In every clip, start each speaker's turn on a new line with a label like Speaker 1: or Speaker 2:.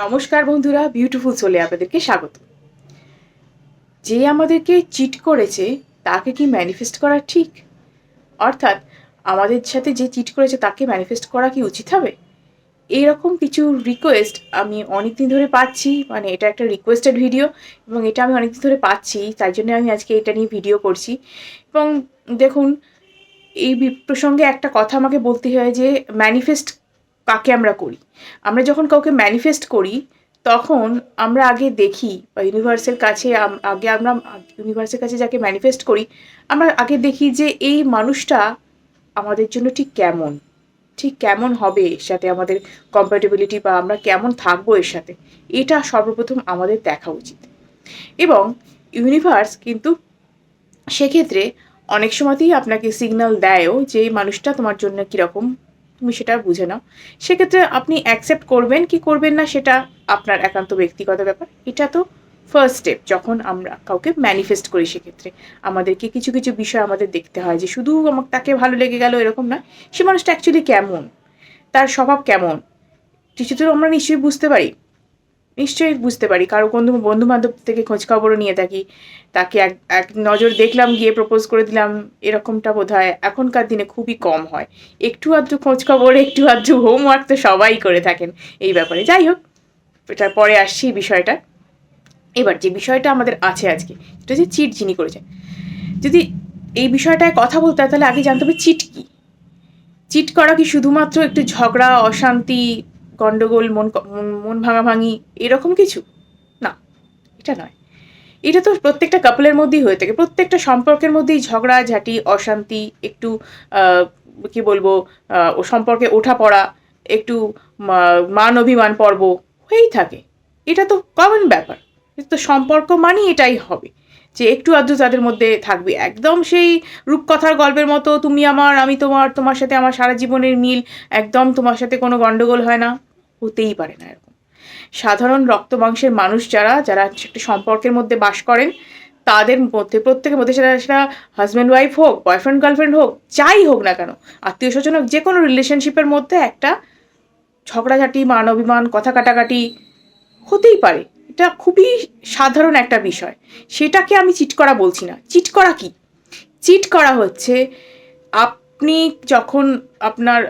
Speaker 1: নমস্কার বন্ধুরা বিউটিফুল সোলে আপনাদেরকে স্বাগত। যে আমাদেরকে চিট করেছে, তাকে কি ম্যানিফেস্ট করা ঠিক? অর্থাৎ আমাদের সাথে যে চিট করেছে, তাকে ম্যানিফেস্ট করা কি উচিত হবে? এইরকম কিছু রিকোয়েস্ট আমি অনেক দিন ধরে পাচ্ছি মানে এটা একটা রিকোয়েস্টেড ভিডিও এবং এটা আমি অনেক দিন ধরে পাচ্ছি, তাই জন্য আমি আজকে এটা নিয়ে ভিডিও করছি। এবং দেখুন, এই প্রসঙ্গে একটা কথা আমাকে বলতে হয় যে ম্যানিফেস্ট কাকে আমরা করি? আমরা যখন কাউকে ম্যানিফেস্ট করি, তখন আমরা আগে দেখি বা ইউনিভার্সের কাছে আগে আমরা ইউনিভার্সের কাছে যাকে ম্যানিফেস্ট করি, আমরা আগে দেখি যে এই মানুষটা আমাদের জন্য ঠিক কেমন? ঠিক কেমন হবে এর সাথে আমাদের কম্প্যাটেবিলিটি বা আমরা কেমন থাকব এর সাথে? এটা সর্বপ্রথম আমাদের দেখা উচিত। এবং ইউনিভার্স কিন্তু সেক্ষেত্রে অনেক সময়তেই আপনাকে সিগন্যাল দেয়ও যে এই মানুষটা তোমার জন্য কীরকম তুমি সেটা বুঝে নাও। সেক্ষেত্রে আপনি অ্যাকসেপ্ট করবেন কি করবেন না সেটা আপনার একান্ত ব্যক্তিগত ব্যাপার। এটা তো ফার্স্ট স্টেপ যখন আমরা কাউকে ম্যানিফেস্ট করি সেক্ষেত্রে। আমাদেরকে কিছু কিছু বিষয় আমাদের দেখতে হয় যে শুধু আমাকে তাকে ভালো লেগে গেল এরকম না সে মানুষটা অ্যাকচুয়ালি কেমন? তার স্বভাব কেমন? কিছু তো আমরা নিশ্চয়ই বুঝতে পারি। নিশ্চয়ই বুঝতে পারি। কারও বন্ধু বন্ধু বান্ধব থেকে খোঁজ খবরও নিয়ে থাকি। তাকে এক এক নজর দেখলাম, গিয়ে প্রপোজ করে দিলাম, এরকমটা বোধ হয় এখনকার দিনে খুবই কম হয়। একটু আধটু খোঁজ খবর একটু আধটু হোমওয়ার্ক তো সবাই করে থাকেন এই ব্যাপারে। যাই হোক, এটার পরে আসছি বিষয়টা। এবার যে বিষয়টা আমাদের আছে আজকে এটা যে চিট যিনি করেছে যদি এই বিষয়টায় কথা বলতে হয়, তাহলে আগে জানতে হবে চিট কি? চিট করা কি শুধুমাত্র একটু ঝগড়া, অশান্তি গন্ডগোল, মন মন- ভাঙাভাঙি, এরকম কিছু? না, এটা নয়। এটা তো প্রত্যেকটা কাপলের মধ্যেই হয়ে থাকে। প্রত্যেকটা সম্পর্কের মধ্যেই ঝগড়া ঝাঁটি অশান্তি, একটু কি বলব ও সম্পর্কে ওঠা পড়া, একটু মান অভিমান পর্ব হয়েই থাকে। এটা তো কমন ব্যাপার। তো সম্পর্ক মানেই এটাই হবে যে একটু আধটু তাদের মধ্যে থাকবে। একদম সেই রূপকথার গল্পের মতো, তুমি আমার, আমি তোমার তোমার সাথে আমার সারা জীবনের মিল। একদম তোমার সাথে কোনো গণ্ডগোল হয় না। হতেই পারে না এরকম। সাধারণ রক্ত মাংসের মানুষ যারা যারা একটা সম্পর্কের মধ্যে বাস করেন, তাদের মধ্যে, প্রত্যেকের মধ্যে সেটা সেটা হাজব্যান্ড ওয়াইফ হোক বয়ফ্রেন্ড গার্লফ্রেন্ড হোক, যাই হোক না কেন আত্মীয় স্বজন যে কোনো রিলেশনশিপের মধ্যে একটা ঝগড়াঝাটি মান অভিমান কথা কাটাকাটি হতেই পারে। এটা খুবই সাধারণ একটা বিষয়। সেটাকে আমি চিট করা বলছি না। চিট করা কি? চিট করা হচ্ছে আপনি যখন আপনার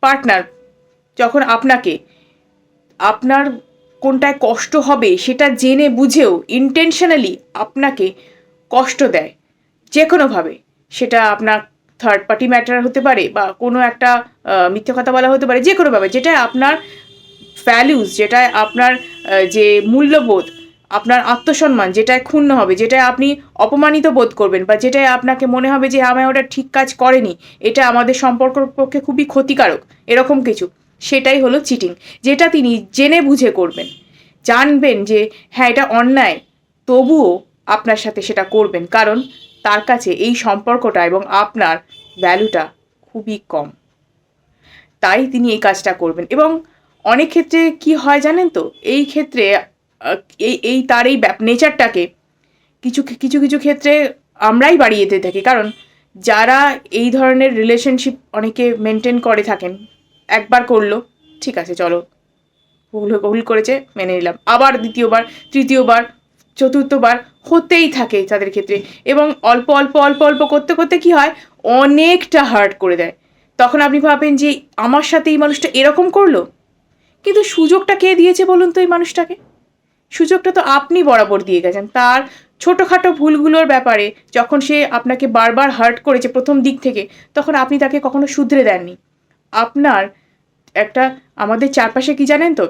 Speaker 1: পার্টনার যখন আপনাকে আপনার কোনটায় কষ্ট হবে সেটা জেনে বুঝেও ইন্টেনশনালি আপনাকে কষ্ট দেয়। যে কোনোভাবে সেটা আপনার থার্ড পার্টি ম্যাটার হতে পারে বা কোনো একটা মিথ্যে কথা বলা হতে পারে, যে কোনোভাবে যেটা আপনার ভ্যালুস যেটায় আপনার যে মূল্যবোধ, আপনার আত্মসম্মান, যেটায় ক্ষুণ্ণ হবে, যেটায় আপনি অপমানিত বোধ করবেন বা যেটায় আপনাকে মনে হবে যে আমি ওটা ঠিক কাজ করেনি। এটা আমাদের সম্পর্কের পক্ষে খুবই ক্ষতিকারক। এরকম কিছু। সেটাই হলো চিটিং যেটা তিনি জেনে বুঝে করবেন। জানবেন যে হ্যাঁ এটা অন্যায়, তবুও আপনার সাথে সেটা করবেন, কারণ তার কাছে এই সম্পর্কটা এবং আপনার ভ্যালুটা খুবই কম। তাই তিনি এই কাজটা করবেন। এবং অনেক ক্ষেত্রে কি হয় জানেন তো? এই ক্ষেত্রে এই এই তার এই নেচারটাকে কিছু কিছু কিছু ক্ষেত্রে আমরাই বাড়িয়ে দিতে থাকি। কারণ যারা এই ধরনের রিলেশনশিপ অনেকে মেনটেন করে থাকেন একবার করল। ঠিক আছে, চলো। ভুল ভুল করেছে, মেনে নিলাম। আবার দ্বিতীয়বার, তৃতীয়বার, চতুর্থবার হতেই থাকে তাদের ক্ষেত্রে। এবং অল্প অল্প অল্প অল্প করতে করতে কি হয়? অনেকটা হার্ট করে দেয়। তখন আপনি ভাবেন যে, আমার সাথে এই মানুষটা এরকম করল? কিন্তু সুযোগটা কে দিয়েছে বলুন তো এই মানুষটাকে? সুযোগটা তো আপনি বরাবর দিয়ে গেছেন। তার ছোটোখাটো ভুলগুলোর ব্যাপারে যখন সে আপনাকে বারবার হার্ট করেছে প্রথম দিক থেকে, তখন আপনি তাকে কখনো শুধরে দেননি। আপনার একটা, আমাদের চারপাশে কি জানেন তো?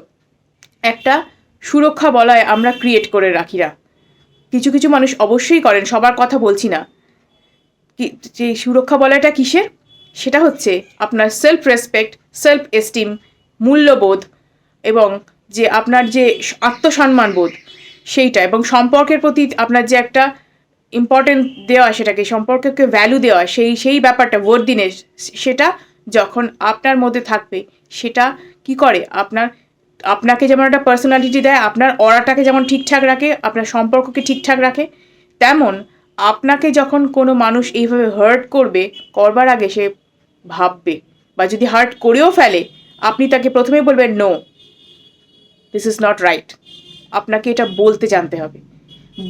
Speaker 1: একটা সুরক্ষা বলয় আমরা ক্রিয়েট করে রাখিরা কিছু কিছু মানুষ অবশ্যই করেন, সবার কথা বলছি না। যে সুরক্ষা বলয়টা কিসের? সেটা হচ্ছে আপনার সেলফ রেসপেক্ট সেলফ এস্টিম মূল্যবোধ এবং যে আপনার যে আত্মসম্মান বোধ, সেইটা এবং সম্পর্কের প্রতি আপনার যে একটা ইম্পর্টেন্ট দেওয়া সেটাকে, সম্পর্ককে ভ্যালু দেওয়া, সেই সেই ব্যাপারটা দিনে সেটা যখন আপনার মধ্যে থাকবে, সেটা কি করে? আপনার, আপনাকে যেমন একটা পার্সোনালিটি দেয়, আপনার অরাটাকে যেমন ঠিকঠাক রাখে, আপনার সম্পর্ককে ঠিকঠাক রাখে, তেমন আপনাকে যখন কোনো মানুষ এইভাবে হার্ট করবে, করবার আগে সে ভাববে বা যদি হার্ট করেও ফেলে, আপনি তাকে প্রথমেই বলবেন no this is not right আপনাকে এটা বলতে জানতে হবে।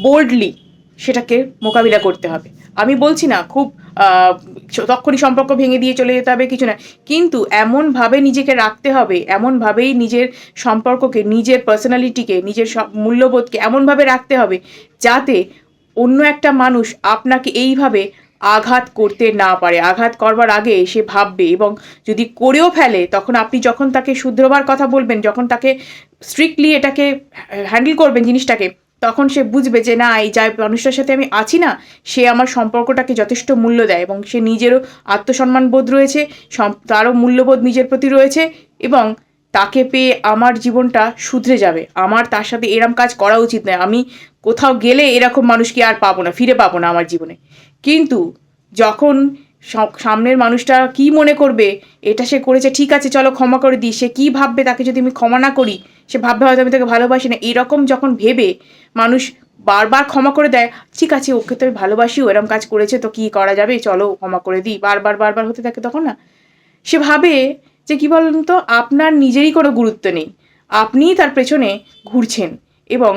Speaker 1: বোল্ডলি সেটাকে মোকাবিলা করতে হবে। আমি বলছি না, খুব তখনই সম্পর্ক ভেঙে দিয়ে চলে যেতে হবে, কিছু না। কিন্তু এমনভাবে নিজেকে রাখতে হবে, এমনভাবেই নিজের সম্পর্ককে, নিজের পার্সোনালিটিকে নিজের সব মূল্যবোধকে এমনভাবে রাখতে হবে যাতে অন্য একটা মানুষ আপনাকে এইভাবে আঘাত করতে না পারে। আঘাত করবার আগে সে ভাববে এবং যদি করেও ফেলে, তখন আপনি যখন তাকে শুধরোবার কথা বলবেন, যখন তাকে স্ট্রিক্টলি এটাকে হ্যান্ডেল করবেন জিনিসটাকে তখন সে বুঝবে যে না, এই যাই মানুষটার সাথে আমি আছি না, সে আমার সম্পর্কটাকে যথেষ্ট মূল্য দেয় এবং সে নিজেরও আত্মসম্মান বোধ রয়েছে তারও মূল্যবোধ নিজের প্রতি রয়েছে এবং তাকে পেয়ে আমার জীবনটা শুধরে যাবে। আমার তার সাথে এরম কাজ করা উচিত নয়। আমি কোথাও গেলে এরকম মানুষকে আর পাবো না, ফিরে পাবো না আমার জীবনে। কিন্তু যখন সামনের মানুষটা কি মনে করবে? এটা সে করেছে, ঠিক আছে, চলো ক্ষমা করে দিই। সে কি ভাববে তাকে যদি আমি ক্ষমা না করি? সে ভাববে হয়তো আমি তাকে ভালোবাসি না। এরকম যখন ভেবে মানুষ বারবার ক্ষমা করে দেয়, ঠিক আছে, ওকে তো আমি ভালোবাসি এরম কাজ করেছে তো কি করা যাবে? চলো ক্ষমা করে দিই। বারবার বারবার হতে থাকে তখন না? সে ভাবে যে কি বলুন তো আপনার নিজেরই কোনো গুরুত্ব নেই। আপনিই তার পেছনে ঘুরছেন এবং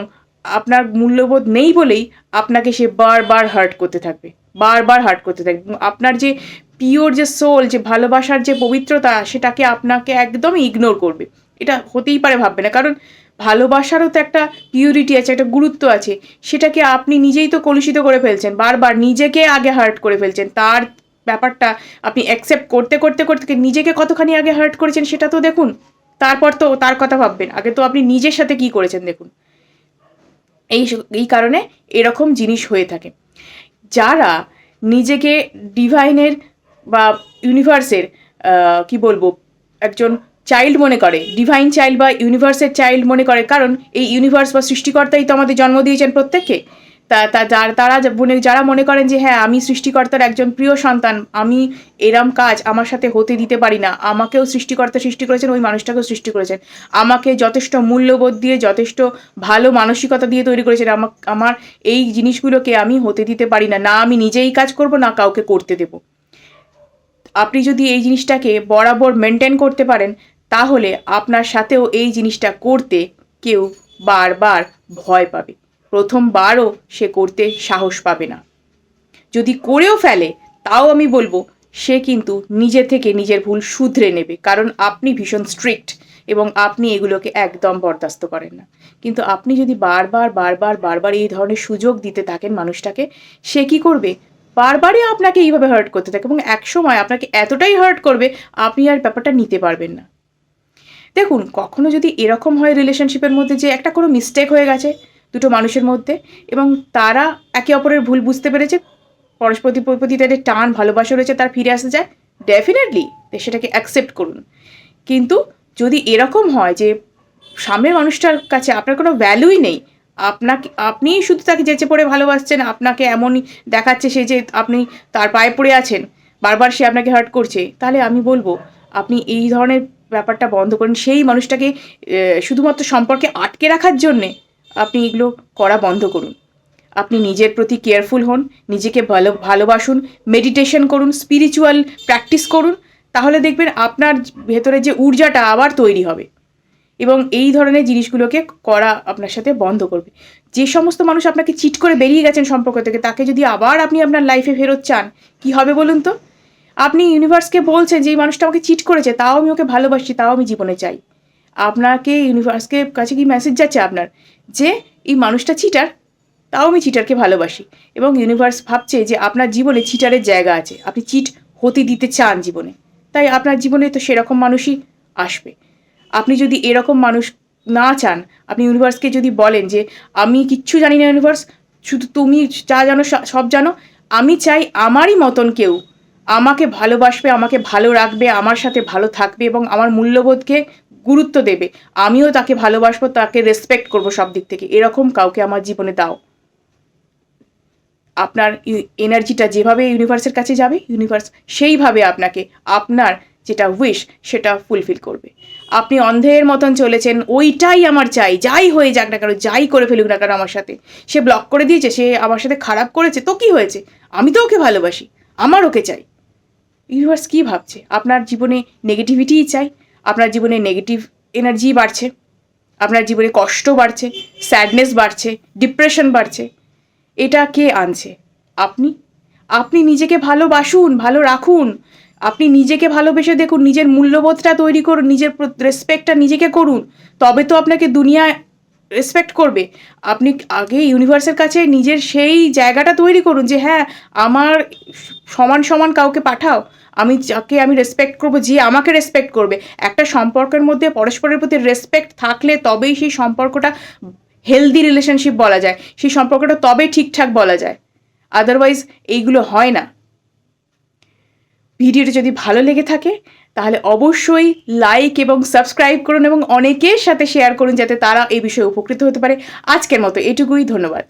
Speaker 1: আপনার মূল্যবোধ নেই বলেই আপনাকে সে বারবার হার্ট করতে থাকবে। বারবার হার্ট করতে থাকে। আপনার যে পিওর যে সোল যে ভালোবাসার যে পবিত্রতা, সেটাকে আপনাকে একদমই ইগনোর করবে। এটা হতেই পারে ভাববে না। কারণ ভালোবাসারও তো একটা পিউরিটি আছে, একটা গুরুত্ব আছে। সেটাকে আপনি নিজেই তো কলুষিত করে ফেলছেন। বারবার নিজেকে আগে হার্ট করে ফেলছেন। তার ব্যাপারটা আপনি অ্যাকসেপ্ট করতে করতে করতে নিজেকে কতখানি আগে হার্ট করেছেন সেটা তো দেখুন। তারপর তো তার কথা ভাববেন। আগে তো আপনি নিজের সাথে কি করেছেন দেখুন। এই এই কারণে এরকম জিনিস হয়ে থাকে। যারা নিজেকে ডিভাইনের বা ইউনিভার্সের কি বলব, একজন চাইল্ড মনে করে। ডিভাইন চাইল্ড বা ইউনিভার্সের চাইল্ড মনে করে। কারণ এই ইউনিভার্স বা সৃষ্টিকর্তাই তো আমাদের জন্ম দিয়েছেন প্রত্যেককে। তা তারা মনে যারা মনে করেন যে হ্যাঁ আমি সৃষ্টিকর্তার একজন প্রিয় সন্তান, আমি এরম কাজ আমার সাথে হতে দিতে পারি না, আমাকেও সৃষ্টিকর্তা সৃষ্টি করেছেন, ওই মানুষটাকেও সৃষ্টি করেছেন। আমাকে যথেষ্ট মূল্যবোধ দিয়ে, যথেষ্ট ভালো মানসিকতা দিয়ে তৈরি করেছেন। আমা- আমার এই জিনিসগুলোকে আমি হতে দিতে পারি না না আমি নিজেই কাজ করব, না কাউকে করতে দেব। আপনি যদি এই জিনিসটাকে বরাবর মেনটেন করতে পারেন, তাহলে আপনার সাথেও এই জিনিসটা করতে কেউ বারবার ভয় পাবে। প্রথমবারও সে করতে সাহস পাবে না। যদি করেও ফেলে, তাও আমি বলব, সে কিন্তু নিজে থেকে নিজের ভুল শুধরে নেবে, কারণ আপনি ভীষণ স্ট্রিক্ট এবং আপনি এগুলোকে একদম বরদাস্ত করেন না। কিন্তু আপনি যদি বারবার বারবার বারবার এই ধরনের সুযোগ দিতে থাকেন মানুষটাকে, সে কি করবে? বারবারই আপনাকে এইভাবে হার্ট করতে থাকে এবং একসময় আপনাকে এতটাই হার্ট করবে, আপনি আর ব্যাপারটা নিতে পারবেন না। দেখুন, কখনো যদি এরকম হয় রিলেশনশিপের মধ্যে যে একটা কোনো মিস্টেক হয়ে গেছে দুটো মানুষের মধ্যে এবং তারা একে অপরের ভুল বুঝতে পেরেছে। পরস্পর প্রতি তাদের টান, ভালোবাসা রয়েছে, তার ফিরে আসতে যায়। ডেফিনেটলি সেটাকে অ্যাকসেপ্ট করুন। কিন্তু যদি এরকম হয় যে সামনের মানুষটার কাছে আপনার কোনো ভ্যালুই নেই, আপনাকে, আপনিই শুধু তাকে যেচে পড়ে ভালোবাসছেন, আপনাকে এমনই দেখাচ্ছে সে যে আপনি তার পায়ে পড়ে আছেন, বারবার সে আপনাকে হার্ট করছে, তাহলে আমি বলব, আপনি এই ধরনের ব্যাপারটা বন্ধ করুন। সেই মানুষটাকে শুধুমাত্র সম্পর্কে আটকে রাখার জন্যে আপনি এগুলো করা বন্ধ করুন। আপনি নিজের প্রতি কেয়ারফুল হন, নিজেকে ভালো, ভালোবাসুন মেডিটেশন করুন স্পিরিচুয়াল প্র্যাকটিস করুন, তাহলে দেখবেন আপনার ভেতরে যে ঊর্জাটা আবার তৈরি হবে। এবং এই ধরনের জিনিসগুলোকে করা আপনার সাথে বন্ধ করবে। যে সমস্ত মানুষ আপনাকে চিট করে বেরিয়ে গেছেন সম্পর্ক থেকে, তাকে যদি আবার আপনি আপনার লাইফে ফেরত চান, কি হবে বলুন তো? আপনি ইউনিভার্সকে বলছেন যে, এই মানুষটা আমাকে চিট করেছে, তাও আমি ওকে ভালোবাসি তাও আমি জীবনে চাই। আপনাকে ইউনিভার্সকে কাছে কি মেসেজ যাচ্ছে আপনার যে, এই মানুষটা চিটার তাও আমি চিটারকে ভালোবাসি। এবং ইউনিভার্স ভাবছে যে, আপনার জীবনে চিটারের জায়গা আছে। আপনি চিট হতে দিতে চান জীবনে। তাই আপনার জীবনে তো সেরকম মানুষই আসবে। আপনি যদি এরকম মানুষ না চান, আপনি ইউনিভার্সকে যদি বলেন যে, আমি কিচ্ছু জানি না ইউনিভার্স শুধু তুমি যা জানো সব জানো, আমি চাই আমারই মতন কেউ আমাকে ভালোবাসবে, আমাকে ভালো রাখবে, আমার সাথে ভালো থাকবে এবং আমার মূল্যবোধকে গুরুত্ব দেবে। আমিও তাকে ভালোবাসবো, তাকে রেসপেক্ট করব সব দিক থেকে। এরকম কাউকে আমার জীবনে দাও। আপনার এনার্জিটা যেভাবে ইউনিভার্সের কাছে যাবে ইউনিভার্স সেইভাবে আপনাকে, আপনার যেটা উইশ সেটা ফুলফিল করবে। আপনি অন্ধের মতন চলেছেন, ওইটাই আমার চাই। যাই হয়ে যাক না কেন, যাই করে ফেলুক না কেন আমার সাথে। সে ব্লক করে দিয়েছে, সে আমার সাথে খারাপ করেছে, তো কি হয়েছে? আমি তো ওকে ভালোবাসি, আমার ওকে চাই। ইউনিভার্স কী ভাবছে? আপনার জীবনে নেগেটিভিটিই চাই আপনার জীবনে নেগেটিভ এনার্জি বাড়ছে, আপনার জীবনে কষ্ট বাড়ছে স্যাডনেস বাড়ছে ডিপ্রেশন বাড়ছে, এটা কে আনছে? আপনি? আপনি নিজেকে ভালোবাসুন, ভালো রাখুন। আপনি নিজেকে ভালোবেসে দেখুন, নিজের মূল্যবোধটা তৈরি করুন, নিজের রেসপেক্টটা নিজেকে করুন। তবে তো আপনাকে দুনিয়ায় রেসপেক্ট করবে। আপনি আগে ইউনিভার্সের কাছে নিজের সেই জায়গাটা তৈরি করুন যে হ্যাঁ আমার সমান সমান কাউকে পাঠাও। আমি যাকে আমি রেসপেক্ট করব, যে আমাকে রেসপেক্ট করবে, একটা সম্পর্কের মধ্যে পরস্পরের প্রতি রেসপেক্ট থাকলে তবেই সেই সম্পর্কটা হেলদি রিলেশনশিপ বলা যায়, সেই সম্পর্কটা তবে ঠিকঠাক বলা যায়। আদারওয়াইজ এইগুলো হয় না। ভিডিওটি যদি ভালো লেগে থাকে, তাহলে অবশ্যই লাইক এবং সাবস্ক্রাইব করুন এবং অনেকের সাথে শেয়ার করুন, যাতে তারা এই বিষয়ে উপকৃত হতে পারে। আজকের মতো এটুকুই, ধন্যবাদ।